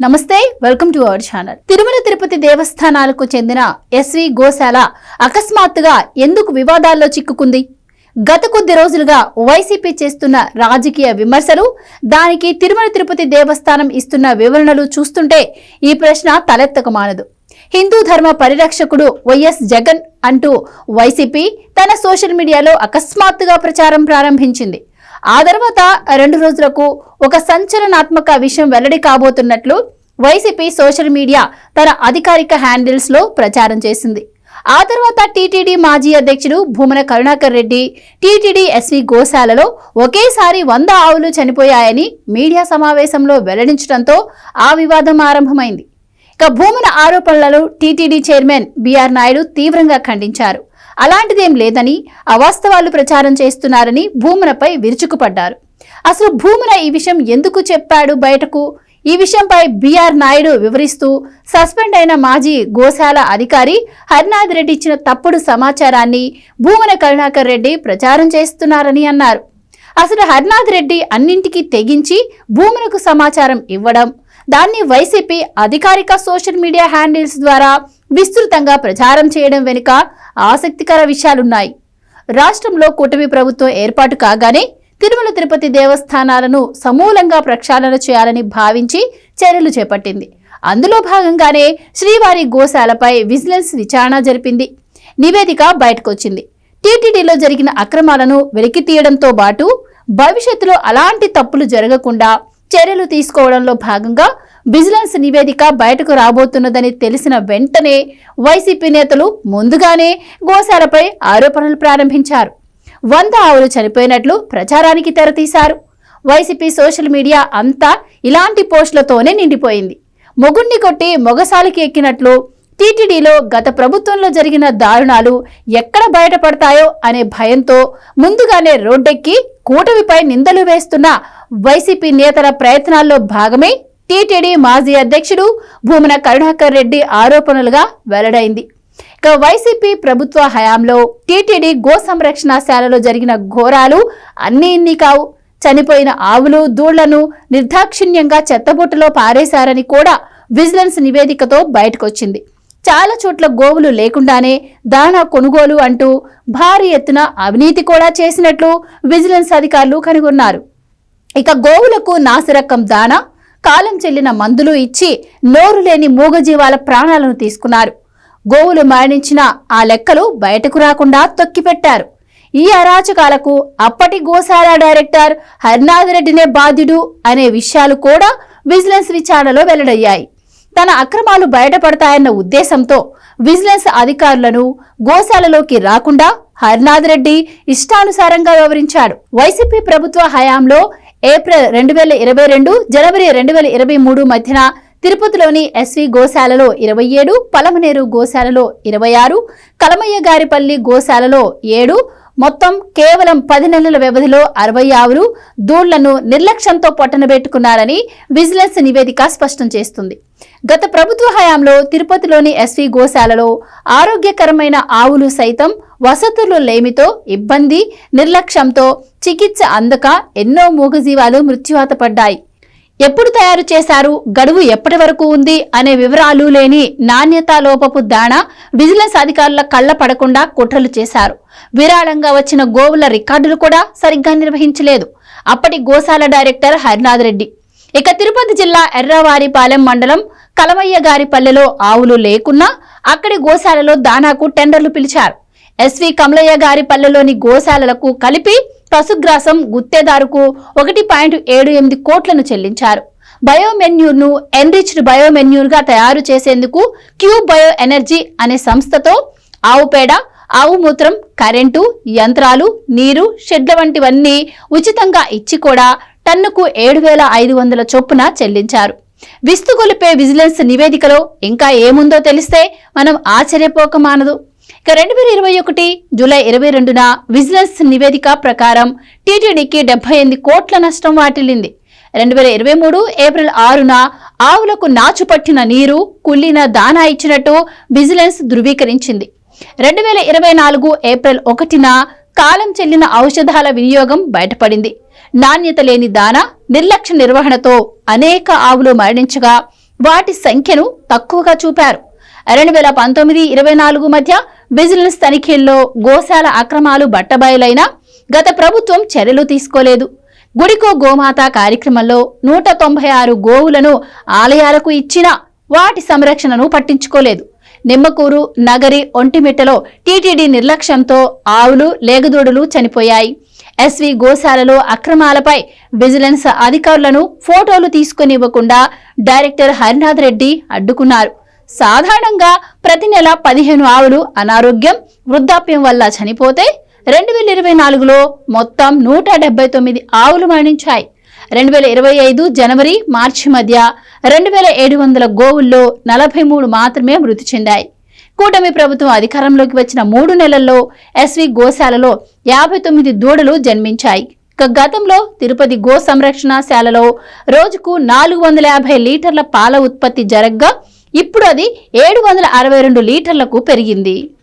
నమస్తే welcome to our channel. Tirumala Tirupati దేవస్థానాలకు చెందిన SV గోశాల అకస్మాత్తుగా ఎందుకు వివాదాల్లో చిక్కుకుంది? గత కొద్ది రోజులుగా వైసీపీ చేస్తున్న రాజకీయ విమర్శలు దానికి తిరుమల తిరుపతి దేవస్థానం ఇస్తున్న వివరణలు చూస్తుంటే ఈ ప్రశ్న తలెత్తక మానదు హిందూ ధర్మ పరిరక్షకుడు వైఎస్ జగన్ అంటూ వైసీపీ తన సోషల్ మీడియాలో అకస్మాత్తుగా ప్రచారం ప్రారంభించింది. ఆ తర్వాత రెండు రోజులకు ఒక సంచలనాత్మక విషయం వెల్లడి కాబోతున్నట్లు వైసీపీ సోషల్ మీడియా తన అధికారిక హ్యాండిల్స్లో ప్రచారం చేసింది. ఆ తర్వాత టీటీడీ మాజీ అధ్యక్షుడు భూమన కరుణాకర్ రెడ్డి టీటీడీ ఎస్వి గోశాలలో ఒకేసారి వంద ఆవులు చనిపోయాయని మీడియా సమావేశంలో వెల్లడించడంతో ఆ వివాదం ఆరంభమైంది. ఇక భూమన ఆరోపణలను టీటీడీ చైర్మన్ బీఆర్ నాయుడు తీవ్రంగా ఖండించారు. అలాంటిదేం లేదని అవాస్తవాలు ప్రచారం చేస్తున్నారని భూమనపై విరుచుకుపడ్డారు. అసలు భూమన ఈ విషయం ఎందుకు చెప్పాడు బయటకు? ఈ విషయంపై బీఆర్ నాయుడు వివరిస్తూ సస్పెండ్ అయిన మాజీ గోశాల అధికారి హరినాథ్ రెడ్డి ఇచ్చిన తప్పుడు సమాచారాన్ని భూమన కరుణాకర్ రెడ్డి ప్రచారం చేస్తున్నారని అన్నారు. అసలు హరినాథ్ రెడ్డి అన్నింటికీ తెగించి భూములకు సమాచారం ఇవ్వడం దాన్ని వైసీపీ అధికారిక సోషల్ మీడియా హ్యాండిల్స్ ద్వారా విస్తృతంగా ప్రచారం చేయడం వెనుక ఆసక్తికర విషయాలున్నాయి. రాష్ట్రంలో కూటమి ప్రభుత్వం ఏర్పాటు కాగానే తిరుమల తిరుపతి దేవస్థానాలను సమూలంగా ప్రక్షాళన చేయాలని భావించి చర్యలు చేపట్టింది. అందులో భాగంగానే శ్రీవారి గోశాలపై విజిలెన్స్ విచారణ జరిపింది. నివేదిక బయటకొచ్చింది. టీటీడీలో జరిగిన అక్రమాలను వెలికి తీయడంతో పాటు భవిష్యత్తులో అలాంటి తప్పులు జరగకుండా చర్యలు తీసుకోవడంలో భాగంగా విజిలెన్స్ నివేదిక బయటకు రాబోతున్నదని తెలిసిన వెంటనే వైసీపీ నేతలు ముందుగానే గోశాలపై ఆరోపణలు ప్రారంభించారు. వంద ఆవులు చనిపోయినట్లు ప్రచారానికి తెరతీశారు. వైసీపీ సోషల్ మీడియా అంతా ఇలాంటి పోస్టులతోనే నిండిపోయింది. మొగుణ్ణి కొట్టి మొగసాలికి ఎక్కినట్లు టీటీడీలో గత ప్రభుత్వంలో జరిగిన దారుణాలు ఎక్కడ బయటపడతాయో అనే భయంతో ముందుగానే రోడ్డెక్కి కూటమిపై నిందలు వేస్తున్న వైసీపీ నేతల ప్రయత్నాల్లో భాగమే టీటీడీ మాజీ అధ్యక్షుడు భూమన కరుణాకర్ రెడ్డి ఆరోపణలుగా వెల్లడైంది. ఇక వైసీపీ ప్రభుత్వ హయాంలో టీటీడీ గో సంరక్షణశాలలో జరిగిన ఘోరాలు అన్నీ ఇన్ని కావు. చనిపోయిన ఆవులు దూళ్ళను నిర్దాక్షిణ్యంగా చెత్తబుట్టలో పారేశారని కూడా విజిలెన్స్ నివేదికతో బయటకొచ్చింది. చాలా చోట్ల గోవులు లేకుండానే దాణా కొనుగోలు అంటూ భారీ ఎత్తున అవినీతి కూడా చేసినట్లు విజిలెన్స్ అధికారులు కనుగొన్నారు. ఇక గోవులకు నాసిరకం దాణా కాలం చెల్లిన మందులు ఇచ్చి నోరు లేని మూగజీవాల ప్రాణాలను తీసుకున్నారు. గోవులు మరణించిన ఆ లెక్కలు బయటకు రాకుండా తొక్కిపెట్టారు. ఈ అరాచకాలకు అప్పటి గోశాల డైరెక్టర్ హరినాథ్ రెడ్డినే బాధ్యుడు అనే విషయాలు కూడా విజిలెన్స్ విచారణలో వెల్లడయ్యాయి. తన అక్రమాలు బయటపడతాయన్న ఉద్దేశంతో విజిలెన్స్ అధికారులను గోశాలలోకి రాకుండా హరినాథరెడ్డి ఇష్టానుసారంగా వివరించాడు వైసీపీ ప్రభుత్వ హయాంలో ఏప్రిల్ రెండు వేల ఇరవై రెండు జనవరి రెండు వేల ఇరవై మూడు మధ్యన తిరుపతిలోని ఎస్వి గోశాలలో ఇరవై ఏడు పలమనేరు గోశాలలో ఇరవై ఆరు కలమయ్య గారిపల్లి గోశాలలో ఏడు మొత్తం కేవలం పది నెలల వ్యవధిలో అరవై ఆరు దూళ్ళను నిర్లక్ష్యంతో పొట్టనబెట్టుకున్నారని విజిలెన్స్ నివేదిక స్పష్టం చేస్తుంది. గత ప్రభుత్వ హయాంలో తిరుపతిలోని ఎస్వి గోశాలలో ఆరోగ్యకరమైన ఆవులు సైతం వసతులు లేమితో ఇబ్బంది నిర్లక్ష్యంతో చికిత్స అందక ఎన్నో మూగజీవాలు మృత్యువాత పడ్డాయి. ఎప్పుడు తయారు చేశారు? గడువు ఎప్పటి వరకు ఉంది? అనే వివరాలు లేని నాణ్యతా లోపపు దాణ విజిలెన్స్ అధికారుల కళ్ళ పడకుండా కుట్రలు చేశారు. విరాళంగా వచ్చిన గోవుల రికార్డులు కూడా సరిగ్గా నిర్వహించలేదు. అప్పటి గోశాల డైరెక్టర్ హరినాథ్ రెడ్డి. ఇక తిరుపతి జిల్లా ఎర్రవారిపాలెం మండలం కలమయ్య గారి పల్లెలో ఆవులు లేకున్నా అక్కడి గోశాలలో దానాకు టెండర్లు పిలిచారు. ఎస్వి కమలయ్య గారి పల్లెలోని గోశాలలకు కలిపి పశుగ్రాసం గుత్తేదారుకు ఒకటి పాయింట్ ఏడు ఎనిమిది కోట్లను చెల్లించారు. బయోమెన్యూర్ను ఎన్రిచ్డ్ బయోమెన్యూర్గా తయారు చేసేందుకు క్యూ బయో ఎనర్జీ అనే సంస్థతో ఆవు పేడ ఆవు మూత్రం కరెంటు యంత్రాలు నీరు షెడ్ల వంటివన్నీ ఉచితంగా ఇచ్చి కూడా టన్నుకు ఏడు వేల ఐదు వందల చొప్పున చెల్లించారు. విస్తుగొలిపే విజిలెన్స్ నివేదికలో ఇంకా ఏముందో తెలిస్తే మనం ఆశ్చర్యపోక మానదు ఇక రెండు వేల ఇరవై ఒకటి జూలై ఇరవై రెండున విజిలెన్స్ నివేదిక ప్రకారం టీటీడీకి డెబ్బై ఎనిమిది కోట్ల నష్టం వాటిల్లింది. రెండు వేల ఇరవై మూడు ఏప్రిల్ ఆరున ఆవులకు నాచు పట్టిన నీరు కుళ్ళిన దానా ఇచ్చినట్టు విజిలెన్స్ ధృవీకరించింది. రెండు వేల ఇరవై నాలుగు ఏప్రిల్ ఒకటిన కాలం చెల్లిన ఔషధాల వినియోగం బయటపడింది. నాణ్యత లేని దానా నిర్లక్ష్య నిర్వహణతో అనేక ఆవులు మరణించగా వాటి సంఖ్యను తక్కువగా చూపారు. రెండు వేల పంతొమ్మిది ఇరవై నాలుగు మధ్య విజిలెన్స్ తనిఖీల్లో గోశాల అక్రమాలు బట్టబయలైనా గత ప్రభుత్వం చర్యలు తీసుకోలేదు. గుడికో గోమాత కార్యక్రమంలో నూట తొంభై ఆరు గోవులను ఆలయాలకు ఇచ్చినా వాటి సంరక్షణను పట్టించుకోలేదు. నిమ్మకూరు నగరి ఒంటిమిట్టలో టీటీడీ నిర్లక్ష్యంతో ఆవులు లేగదూడలు చనిపోయాయి. ఎస్వి గోశాలలో అక్రమాలపై విజిలెన్స్ అధికారులను ఫోటోలు తీసుకునివ్వకుండా డైరెక్టర్ హరినాథ్ రెడ్డి అడ్డుకున్నారు. సాధారణంగా ప్రతి నెల పదిహేను ఆవులు అనారోగ్యం వృద్ధాప్యం వల్ల చనిపోతే రెండు వేల ఇరవై నాలుగులో మొత్తం నూట డెబ్బై తొమ్మిది ఆవులు మరణించాయి. రెండు వేల ఇరవై ఐదు జనవరి మార్చి మధ్య రెండు వేల ఏడు వందల గోవుల్లో నలభై మూడు మాత్రమే మృతి చెందాయి. కూటమి ప్రభుత్వం అధికారంలోకి వచ్చిన మూడు నెలల్లో ఎస్వి గోశాలలో యాభై తొమ్మిది దూడలు జన్మించాయి. ఇక గతంలో తిరుపతి గో సంరక్షణశాలలో రోజుకు నాలుగు వందల యాభై లీటర్ల పాల ఉత్పత్తి జరగ్గా ఇప్పుడు అది ఏడు వందల అరవై రెండు లీటర్లకు పెరిగింది.